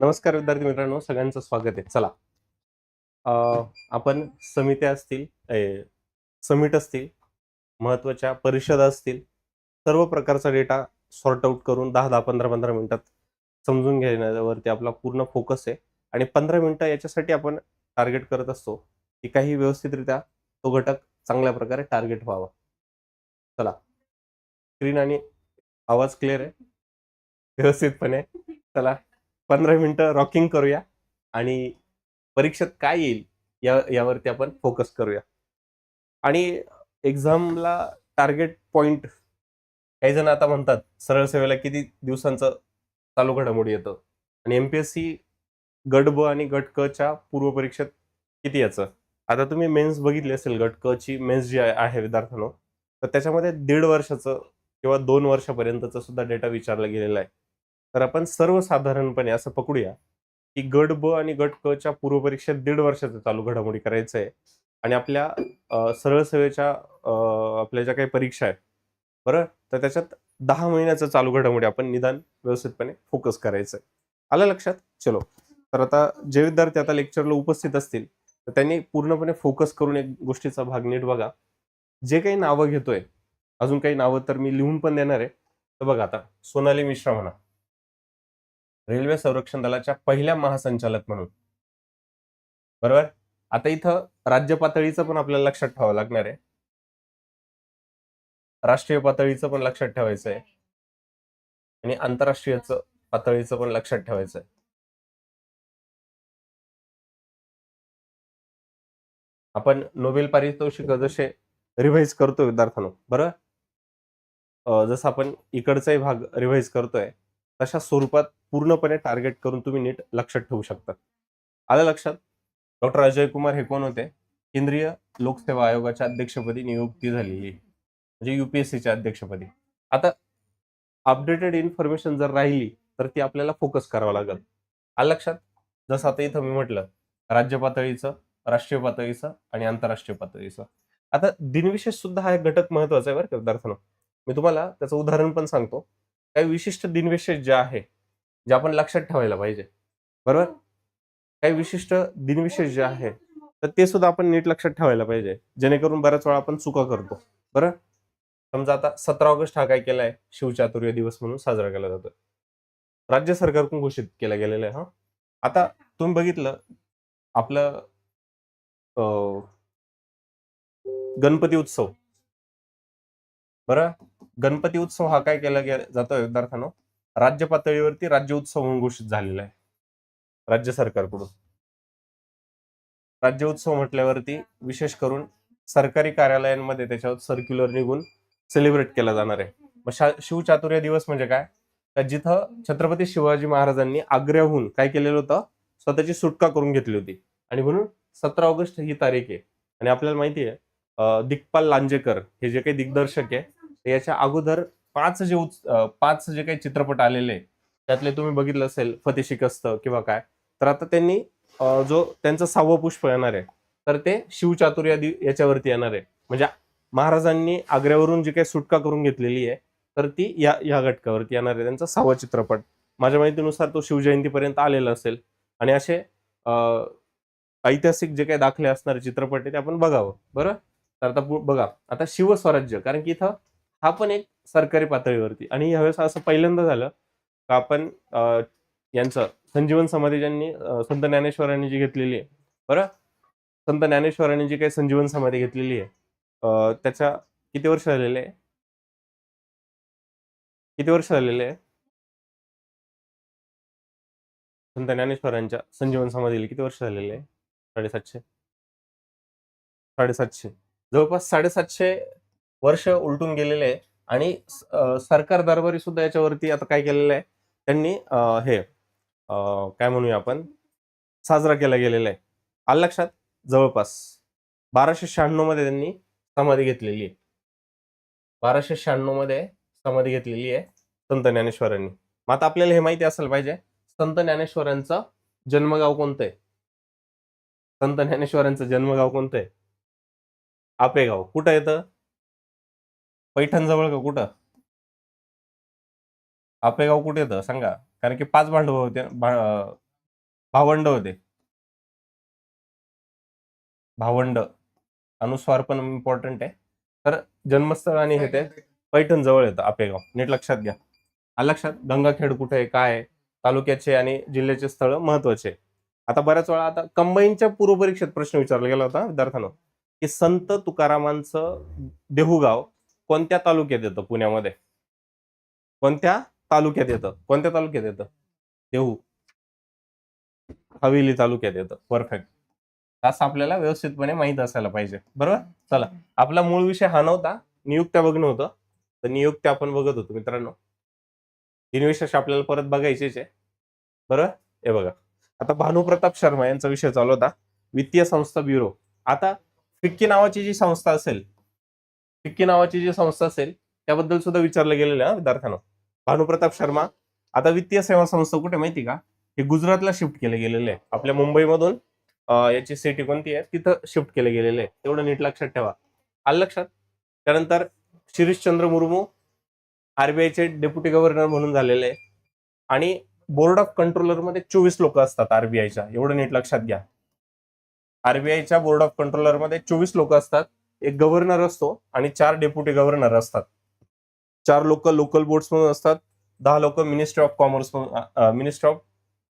नमस्कार विद्यार्थी मित्रांनो. सगळ्यांचं स्वागत आहे. चला. आपण समित्या असतील समिट असतील महत्त्वाच्या परिषदा असतील सर्व प्रकारचा डेटा सॉर्ट आउट करून दहा दहा पंधरा पंधरा मिनिटात समजून घेण्यावरती आपला पूर्ण फोकस आहे. आणि पंधरा मिनिटं याच्यासाठी आपण टार्गेट करत असतो की काही व्यवस्थितरित्या तो घटक चांगल्या प्रकारे टार्गेट व्हावा. चला. स्क्रीन आणि आवाज क्लिअर आहे. व्यवस्थितपणे. चला पंधरा मिनटं रॉकिंग करूया आणि परीक्षेत काय येईल या यावरती आपण फोकस करूया. आणि एक्झामला टार्गेट पॉईंट काही जण आता म्हणतात सरळ सेवेला किती दिवसांचं चालू घडामोडी येतं? आणि एम पी एस गट ब आणि गट क च्या पूर्वपरीक्षेत किती याचं? आता तुम्ही मेन्स बघितली असेल गट क ची मेन्स जी आहे- आहे विद्यार्थ्यांनो तर त्याच्यामध्ये दीड वर्षाचं किंवा दोन वर्षापर्यंतचा सुद्धा डेटा विचारला गेलेला आहे. तर आपण सर्वसाधारणपणे असं पकडूया की गट ब आणि गट क च्या पूर्वपरीक्षेत दीड वर्षाचं चालू घडामोडी करायचं आहे. आणि आपल्या सरळ सेवेच्या आपल्या ज्या काही परीक्षा आहेत बरं? तर त्याच्यात दहा महिन्याचं चालू घडामोडी आपण निदान व्यवस्थितपणे फोकस करायचं आहे. आलं लक्षात? चलो. तर आता जे विद्यार्थी आता लेक्चरला उपस्थित असतील त्यांनी पूर्णपणे फोकस करून एक गोष्टीचा भाग नीट बघा. जे काही नावं घेतोय अजून काही नावं तर मी लिहून पण देणार आहे. तर बघा आता सोनाली मिश्रा म्हणा. रेल्वे संरक्षण दलाच्या पहिल्या महासंचालक म्हणून. बरोबर? आता इथं राज्य पातळीचं पण आपल्याला लक्षात ठेवावं लागणार आहे. राष्ट्रीय पातळीचं पण लक्षात ठेवायचं आहे आणि आंतरराष्ट्रीयचं पातळीचं पण लक्षात ठेवायचं आहे आपण नोबेल पारितोषिक जसे रिव्हाइज करतो विद्यार्थ्यांनो बरं? जसं आपण इकडचाही भाग रिव्हाइज करतोय तशा स्वरूपात पूर्णपणे टार्गेट करून तुम्ही नीट लक्षात ठेवू शकता. आलं लक्षात? डॉक्टर अजय कुमार हे कोण होते? केंद्रीय लोकसेवा आयोगाच्या अध्यक्षपदी नियुक्ती झालेली. आहे. म्हणजे युपीएससीच्या अध्यक्षपदी. आता अपडेटेड इन्फॉर्मेशन जर राहिली तर ती आपल्याला फोकस करावं लागेल. आलं लक्षात? जसं आता इथं मी म्हटलं राज्य पातळीचं राष्ट्रीय पातळीचं आणि आंतरराष्ट्रीय पातळीचं. आता दिनविशेष सुद्धा हा एक घटक महत्त्वाचा आहे बरं का विद्यार्थ्यांनो. मी तुम्हाला त्याचं उदाहरण पण सांगतो. काही विशिष्ट दिनविशेष जे आहे जे आपण लक्षात ठेवायला पाहिजे. बरोबर? काही विशिष्ट दिनविशेष जे आहे तर ते सुद्धा आपण नीट लक्षात ठेवायला पाहिजे. जेणेकरून बऱ्याच वेळा आपण चुका करतो. बरं? समजा आता सतरा ऑगस्ट हा काय केलाय? शिवचातुर्य दिवस म्हणून साजरा केला जातो. राज्य सरकारकडून घोषित केला गेलेला आहे हा. आता तुम्ही बघितलं आपलं गणपती उत्सव. बरं? गणपती उत्सव हा काय केला जातो जातोय विद्यार्थ्यांनो? राज्य पातळीवरती राज्य उत्सव म्हणून घोषित झालेला आहे. राज्य सरकारकडून. राज्य उत्सव म्हटल्यावरती विशेष करून सरकारी कार्यालयांमध्ये त्याच्यावर सर्क्युलर निघून सेलिब्रेट केला जाणार आहे. मग शिवचातुर्य दिवस म्हणजे काय? तर जिथं छत्रपती शिवाजी महाराजांनी आग्र्याहून काय केलेलं होतं? स्वतःची सुटका करून घेतली होती. आणि म्हणून सतरा ऑगस्ट ही तारीख आहे. आणि आपल्याला माहिती आहे अं, दिग्पाल लांजेकर हे जे काही दिग्दर्शक आहे याच्या अगोदर पाच जे उच पाच जे काही चित्रपट आलेले आहे, त्यातले तुम्ही बघितलं असेल फते शिकस्त किंवा काय तर आता त्यांनी जो त्यांचं सहावं पुष्प येणार आहे तर ते शिवचातुर्या दि- याच्यावरती येणार आहे. म्हणजे महाराजांनी आग्र्यावरून जी काही सुटका करून घेतलेली आहे तर ती या या घटकावरती येणार आहे. त्यांचा सहावा चित्रपट. माझ्या माहितीनुसार तो शिवजयंतीपर्यंत आलेला असेल. आणि असे अं, ऐतिहासिक जे काही दाखले असणारे चित्रपट आहे ते आपण बघावं. बरं? तर आता बघा. आता शिवस्वराज्य कारण की इथं हा पण एक सरकारी पातळीवरती. आणि ह्यावेळेस असं पहिल्यांदा झालं का आपण यांचं संजीवन समाधी ज्यांनी संत ज्ञानेश्वरांनी जी घेतलेली आहे. बरं? संत ज्ञानेश्वरांनी जी काही संजीवन समाधी घेतलेली आहे त्याच्या किती वर्ष झालेले आहे? किती वर्ष झालेले आहे? संत ज्ञानेश्वरांच्या संजीवन समाधीला किती वर्ष झालेले आहे? साडेसातशे. साडेसातशे. जवळपास साडेसातशे वर्ष उलटून गेलेले आहे आणि सरकार दरबारी सुद्धा याच्यावरती आता काय केलेलं आहे त्यांनी हे काय म्हणूया आपण साजरा केला गेलेला आहे. आलं लक्षात? जवळपास. बाराशे शहाण्णवमध्ये त्यांनी समाधी घेतलेली आहे. बाराशे शहाण्णवमध्ये समाधी घेतलेली आहे संत ज्ञानेश्वरांनी. मग आता आपल्याला हे माहिती असेल पाहिजे संत ज्ञानेश्वरांचं जन्मगाव कोणतं आहे? संत ज्ञानेश्वरांचं जन्मगाव कोणतं आहे? आपेगाव कुठं येतं? पैठण जवळ का कुठं? आपेगाव कुठे येतं? सांगा. कारण की पाच भांडव होते. भावंड होते. भावंड. अनुस्वार पण इम्पॉर्टंट आहे. तर जन्मस्थळ आणि हे ते पैठण जवळ येतं आपेगाव नीट लक्षात घ्या. लक्षात गंगाखेड कुठे आहे? काय तालुक्याचे आणि जिल्ह्याचे स्थळ महत्त्वाचे आहे. आता बऱ्याच वेळा आता कंबाईनच्या पूर्वपरीक्षेत प्रश्न विचारला गेला होता विद्यार्थ्यांना की संत तुकारामांचं देहूगाव कोणत्या तालुक्यात येतं पुण्यामध्ये? कोणत्या तालुक्यात येतं? कोणत्या तालुक्यात येतं? देहू. हवेली तालुक्यात येतं. परफेक्ट असं आपल्याला व्यवस्थितपणे माहीत असायला पाहिजे. बरोबर? चला. आपला मूळ विषय हा नव्हता. नियुक्त्या बघणं होतं. तर नियुक्त्या आपण बघत होतो मित्रांनो. तीन विशेष आपल्याला परत बघायचेच आहे. बरोबर? हे बघा. आता भानुप्रताप शर्मा यांचा विषय चालू होता. वित्तीय संस्था ब्युरो. आता फिक्की नावाची जी संस्था असेल फिक्की नावाची जी संस्था असेल त्याबद्दल सुद्धा विचारलं गेलेलं आहे विद्यार्थ्यांना. भानुप्रताप शर्मा आता वित्तीय सेवा संस्था कुठे माहिती का? हे गुजरातला शिफ्ट केले गेलेले आहे आपल्या मुंबईमधून याची सिटी कोणती आहे? तिथं शिफ्ट केले गेलेले आहे तेवढं नीट लक्षात ठेवा. आलं लक्षात? त्यानंतर शिरीषचंद्र मुर्मू आरबीआयचे डेप्युटी गव्हर्नर म्हणून झालेले आहे. आणि बोर्ड ऑफ कंट्रोलरमध्ये चोवीस लोक असतात आरबीआयच्या एवढं नीट लक्षात घ्या. आरबीआयच्या बोर्ड ऑफ कंट्रोलरमध्ये चोवीस लोक असतात. एक गव्हर्नर असतो आणि चार डेप्युटी गव्हर्नर असतात. चार लोक लोकल बोर्ड्स म्हणून असतात. दहा लोक मिनिस्ट्री ऑफ कॉमर्स म्हणून मिनिस्ट्री ऑफ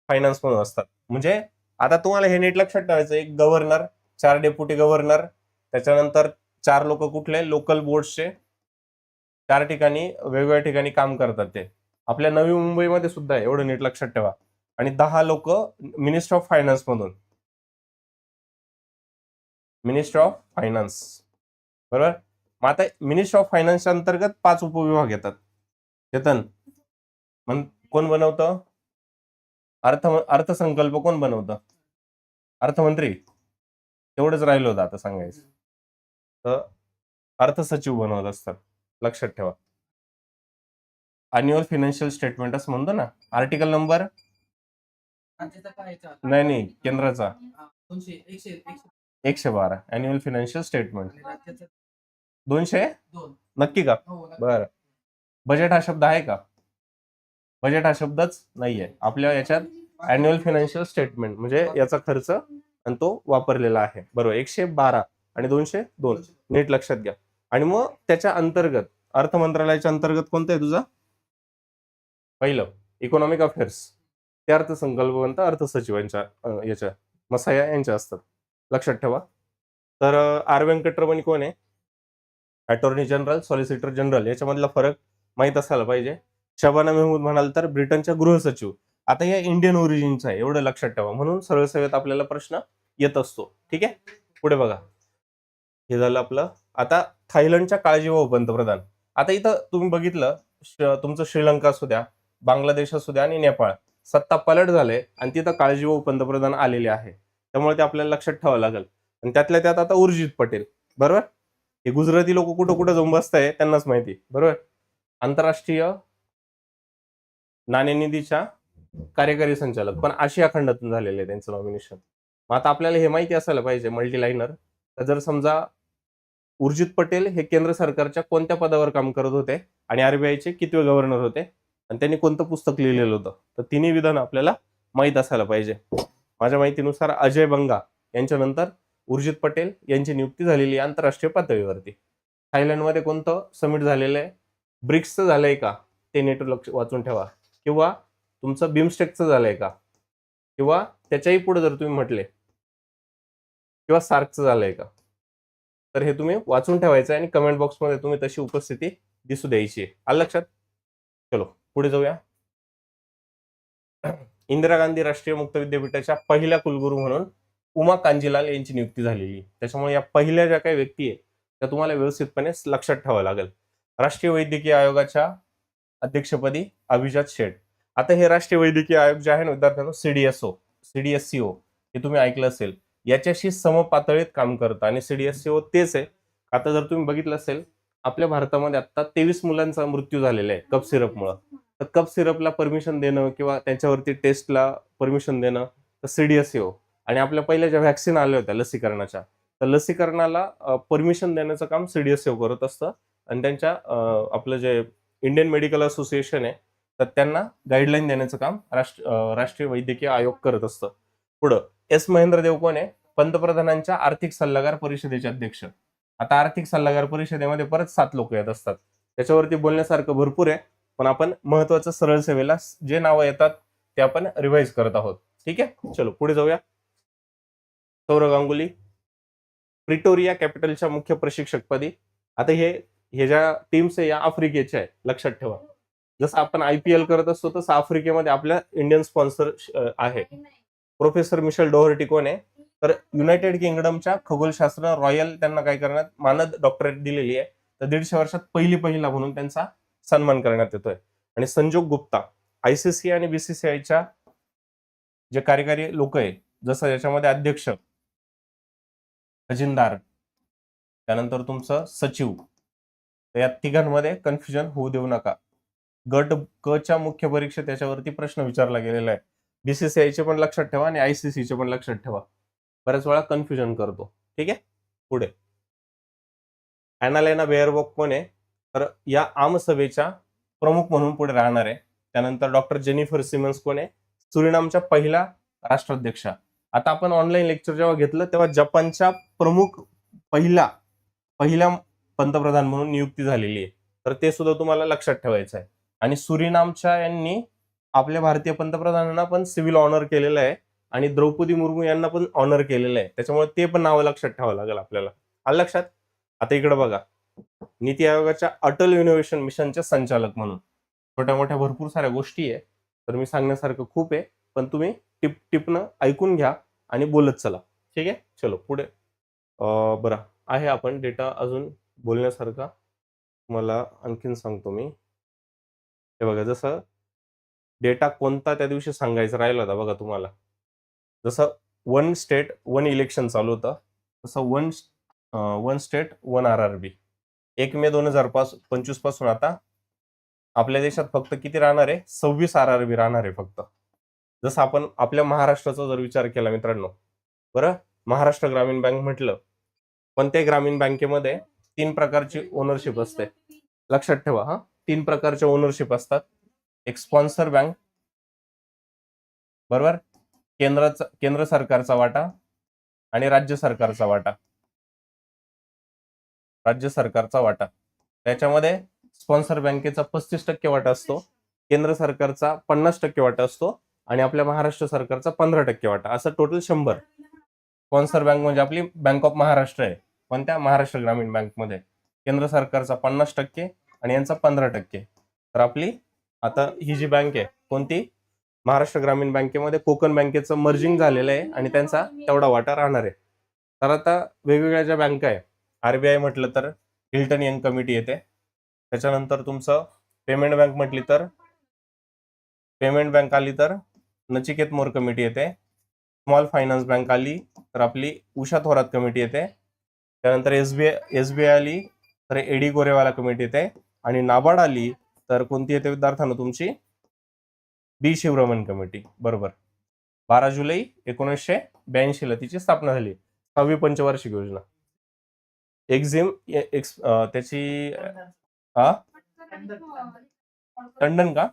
फायनान्स म्हणून असतात. म्हणजे आता तुम्हाला हे नीट लक्षात ठेवायचं एक गव्हर्नर चार डेप्युटी गव्हर्नर त्याच्यानंतर चार लोक कुठले? लोकल बोर्ड्सचे. चार ठिकाणी वेगवेगळ्या ठिकाणी काम करतात ते. आपल्या नवी मुंबईमध्ये सुद्धा एवढं नीट लक्षात ठेवा. आणि दहा लोक मिनिस्टर ऑफ फायनान्स मधून. मिनिस्टर ऑफ फायनान्स बरोबर? मग आता मिनिस्टर ऑफ फायनान्सच्या अंतर्गत पाच उपविभाग येतात. चेतन मग कोण बनवतं? अर्थ अर्थसंकल्प कोण बनवतं? अर्थमंत्री. तेवढंच राहिलं होतं आता सांगायचं. तर अर्थसचिव बनवत असतात. लक्षात ठेवा. अॅन्युअल फिनान्शियल स्टेटमेंट असं म्हणतो ना आर्टिकल नंबर? नाही नाही केंद्राचा. एकशे बारा अॅन्युअल फिनान्शियल स्टेटमेंट दोनशे? दोन. नक्की का? हो. बरं. बजेट हा शब्द आहे का? बजेट हा शब्दच नाहीये. आपल्या याच्यात अॅन्युअल फिनान्शियल स्टेटमेंट म्हणजे याचा खर्च आणि तो वापरलेला आहे. बरोबर एकशे बारा आणि दोनशे दोन. नीट लक्षात घ्या. आणि मग त्याच्या अंतर्गत अर्थ मंत्रालयाच्या अंतर्गत कोणतं आहे तुझा? पहिलं इकॉनॉमिक अफेअर्स ते अर्थसंकल्प अर्थसचिवांच्या याच्या मसाया यांच्या असतात. लक्षात ठेवा. तर आर व्यंकटरमणी कोण आहे? अटॉर्नी जनरल सॉलिसिटर जनरल याच्यामधला फरक माहीत असायला पाहिजे. शबाना मेहमूद म्हणाल तर ब्रिटनच्या गृहसचिव आता या इंडियन ओरिजिनचा आहे एवढं लक्षात ठेवा. म्हणून सरळ सेवेत आपल्याला प्रश्न येत असतो. ठीक आहे? पुढे बघा. हे झालं आपलं. आता थायलंडच्या काळजीवाहू पंतप्रधान. आता इथं तुम्ही बघितलं तुमचं श्रीलंका असू द्या बांगलादेश असू द्या आणि नेपाळ सत्ता पलट झाले आणि तिथं काळजीवाहू पंतप्रधान आलेले आहे. त्यामुळे ते आपल्याला लक्षात ठेवावं लागेल. आणि त्यातल्या त्यात आता उर्जित पटेल. बरोबर? हे गुजराती लोक कुठं कुठं जाऊन बसताय त्यांनाच माहिती बरोबर? आंतरराष्ट्रीय नाणेनिधीच्या कार्यकारी संचालक. पण आशिया खंडातून झालेले आहे त्यांचं नॉमिनेशन मग आता आपल्याला हे माहिती असायला पाहिजे मल्टीलाइनर तर जर समजा उर्जित पटेल हे केंद्र सरकारच्या कोणत्या पदावर काम करत होते आणि आरबीआयचे कितवे गव्हर्नर होते? आणि त्यांनी कोणतं पुस्तक लिहिलेलं होतं? तर तिन्ही विधान आपल्याला माहीत असायला पाहिजे. माझ्या माहितीनुसार अजय बंगा यांच्यानंतर उर्जित पटेल यांची नियुक्ती झालेली आहे आंतरराष्ट्रीय पातळीवरती. थायलंडमध्ये कोणतं समिट झालेलं आहे? ब्रिक्सचं झालंय का? ते नेट लक्ष वाचून ठेवा. किंवा तुमचं बिमस्टेकचं झालंय का? किंवा त्याच्याही पुढे जर तुम्ही म्हटले किंवा सार्कचं झालंय का? तर हे तुम्ही वाचून ठेवायचं आणि कमेंट बॉक्समध्ये तुम्ही तशी उपस्थिती दिसू द्यायची आहे. आलं लक्षात? चलो. पुढे जाऊया. इंदिरा गांधी राष्ट्रीय मुक्त विद्यापीठाच्या पहिल्या कुलगुरू म्हणून उमा कांजीलाल यांची नियुक्ती झालेली. त्याच्यामुळे या पहिल्या ज्या काही व्यक्ती आहेत त्या तुम्हाला व्यवस्थितपणे लक्षात ठेवावं लागेल. राष्ट्रीय वैद्यकीय आयोगाच्या अध्यक्षपदी अभिजात शेठ. आता हे राष्ट्रीय वैद्यकीय आयोग जे आहे ना विद्यार्थ्यांना सीडीएसओ सीडीएससीओ हे तुम्ही ऐकलं असेल. याच्याशी समपातळीत काम करतं आणि सीडीएससीओ तेच आहे. आता जर तुम्ही बघितलं असेल आपल्या भारतामध्ये आता तेवीस मुलांचा मृत्यू झालेला आहे कप सिरपमुळं. तर कप सिरपला परमिशन देणं किंवा त्यांच्यावरती टेस्टला परमिशन देणं तर सीडीएससीओ आणि आपल्या पहिल्या ज्या व्हॅक्सिन आल्या होत्या लसीकरणाच्या तर लसीकरणाला परमिशन देण्याचं काम सीडीएसओ करत असतं. आणि त्यांच्या आपलं जे इंडियन मेडिकल असोसिएशन आहे तर त्यांना गाईडलाईन देण्याचं काम राष्ट्र राष्ट्रीय वैद्यकीय आयोग करत असतं. पुढं एस महेंद्र देव कोण आहे? पंतप्रधानांच्या आर्थिक सल्लागार परिषदेचे अध्यक्ष. आता आर्थिक सल्लागार परिषदेमध्ये परत सात लोक येत असतात. त्याच्यावरती बोलण्यासारखं भरपूर आहे. पण आपण महत्वाचं सरळ सेवेला जे नावं येतात ते आपण रिवाइज करत आहोत. ठीक आहे? चलो पुढे जाऊया. सौरव गांगुली प्रिटोरिया कॅपिटलच्या मुख्य प्रशिक्षकपदी आता हे हे ज्या टीम्स आहे या आफ्रिकेच्या आहे लक्षात ठेवा. जसं आपण आय पी एल करत असतो तसं आफ्रिकेमध्ये आपल्या इंडियन स्पॉन्सर आहे. प्रोफेसर मिशेल डोहर्टी कोण आहे? तर युनायटेड किंगडमच्या खगोलशास्त्र रॉयल त्यांना काय करण्यात मानद डॉक्टरेट दिलेली आहे. तर दीडशे वर्षात पहिली पहिला म्हणून त्यांचा सन्मान करण्यात येतोय. आणि संजोग गुप्ता आयसीसी आणि बीसीसीआयच्या जे कार्यकारी लोक आहे जसं याच्यामध्ये अध्यक्ष खजिनदार त्यानंतर तुमचं सचिव तर या तिघांमध्ये कन्फ्युजन होऊ देऊ नका. गट क च्या मुख्य परीक्षेत त्याच्यावरती प्रश्न विचारला गेलेला आहे. बीसीसीआयचे पण लक्षात ठेवा आणि आयसीसीचे पण लक्षात ठेवा. बऱ्याच वेळा कन्फ्युजन करतो. ठीक आहे? पुढे. अॅनालेना बेअरबॉक कोण आहे? तर या आमसभेच्या प्रमुख म्हणून पुढे राहणार आहे. त्यानंतर डॉक्टर जेनिफर सिमन्स कोण आहे? सुरिनामच्या पहिला राष्ट्राध्यक्षा. आता आपण ऑनलाईन लेक्चर जेव्हा घेतलं तेव्हा जपानच्या प्रमुख पहिला पहिल्या पंतप्रधान म्हणून नियुक्ती झालेली आहे. तर ते सुद्धा तुम्हाला लक्षात ठेवायचं आहे. आणि सुरिनामच्या यांनी आपल्या भारतीय पंतप्रधानांना पण सिव्हिल ऑनर केलेलं आहे. आणि द्रौपदी मुर्मू यांना पण ऑनर केलेलं आहे. त्याच्यामुळे ते पण नावं लक्षात ठेवावं लागेल आपल्याला. आलं लक्षात? आता इकडे बघा. नीती आयोगाच्या अटल इनोव्हेशन मिशनच्या संचालक म्हणून. छोट्या मोठ्या भरपूर साऱ्या गोष्टी आहे. तर मी सांगण्यासारखं खूप आहे. पण तुम्ही टिप टिपनं ऐकून घ्या आणि बोलत चला. ठीक आहे? चलो पुढे. बरं. आहे आपण डेटा अजून बोलण्यासारखा. मला आणखीन सांगतो मी. हे बघा जसं डेटा कोणता त्या दिवशी सांगायचा राहिला होता बघा तुम्हाला. जसं वन स्टेट वन इलेक्शन चालू होतं. तसं one one state one R R B एक मे दोन हजार पाच पंचवीसपासून आता आपल्या देशात फक्त किती राहणार आहे? सव्वीस आर आर बी राहणार आहे फक्त. जसं आपण आपल्या महाराष्ट्राचा जर विचार केला मित्रांनो बरं? महाराष्ट्र ग्रामीण बँक म्हटलं पण ते ग्रामीण बँकेमध्ये तीन प्रकारची ओनरशिप असते. लक्षात ठेवा हा? तीन प्रकारच्या ओनरशिप असतात. एक स्पॉन्सर बँक बरोबर? केंद्राचा केंद्र सरकारचा वाटा आणि राज्य सरकारचा वाटा. राज्य सरकारचा वाटा. त्याच्यामध्ये स्पॉन्सर बँकेचा पस्तीस टक्के वाटा असतो केंद्र सरकारचा पन्नास टक्के वाटा असतो आणि आपल्या महाराष्ट्र सरकारचा पंधरा टक्के वाटा. असं टोटल शंभर. स्पॉन्सर बँक म्हणजे आपली बँक ऑफ महाराष्ट्र आहे. कोणत्या? महाराष्ट्र ग्रामीण बँकमध्ये. केंद्र सरकारचा पन्नास टक्के आणि यांचा पंधरा टक्के. तर आपली आता ही जी बँक आहे कोणती? महाराष्ट्र ग्रामीण बँकेमध्ये कोकण बँकेचं मर्जिंग झालेलं आहे आणि त्यांचा तेवढा वाटा राहणार आहे. तर आता वेगवेगळ्या ज्या बँका आहे आरबीआय म्हटलं तर हिल्टन यंग कमिटी येते. त्याच्यानंतर तुमचं पेमेंट बँक म्हटली तर पेमेंट बँक आली तर नचिकेत मोर कमिटी येते. स्मॉल फायनान्स बँक आली तर आपली उषा थोरात कमिटी येते. त्यानंतर एसबीआय आय आली तर एडी गोरेवाला कमिटी येते. आणि नाबार्ड आली तर कोणती येते विद्यार्थ्यांना तुमची? B Sivaraman committee. बरोबर. बारा जुलै एकोणीसशे ब्याऐंशीला तिची स्थापना झाली. सहावी पंचवार्षिक योजना. एक्झिम एक्स त्याची हा? टंडन का?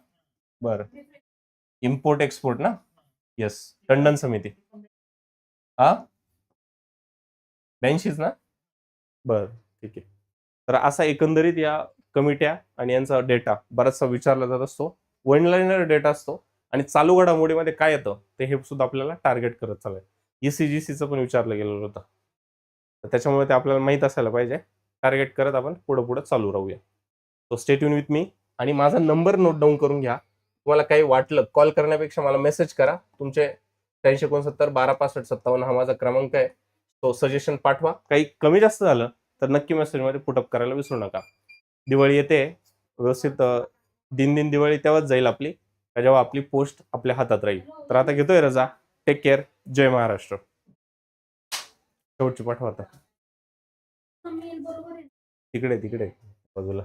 बर. इम्पोर्ट एक्सपोर्ट ना? येस टंडन समिती. हा? ब्याऐंशीच ना? बर ठीक आहे. तर असा एकंदरीत या कमिट्या आणि यांचा डेटा बराचसा विचारला जात असतो. वन लाईनर डेटा असतो आणि चालू घडामोडीमध्ये काय येतं ते हे सुद्धा आपल्याला टार्गेट करत चाललंय. ईसीजीसीचं पण विचारलं गेलेलं होतं. तर त्याच्यामुळे ते आपल्याला माहीत असायला पाहिजे. टार्गेट करत आपण पुढं पुढं चालू राहूया. तो स्टेट युन विथ मी आणि माझा नंबर नोट डाऊन करून घ्या. तुम्हाला काही वाटलं कॉल करण्यापेक्षा मला मेसेज करा. तुमचे त्र्याऐंशी एकोणसत्तर बारा पासष्ट सत्तावन्न हा माझा क्रमांक आहे. तो सजेशन पाठवा. काही कमी जास्त झालं तर नक्की मेसेजमध्ये पुटअप करायला विसरू नका. दिवाळी येते व्यवस्थित दिन दिन दिवाळी तेव्हाच जाईल आपली. जेव्हा आपली पोस्ट आपल्या हातात राहील. तर आता घेतोय रजा. टेक केअर जय महाराष्ट्र. शेवटची पाठवा आता तिकडे तिकडे बाजूला.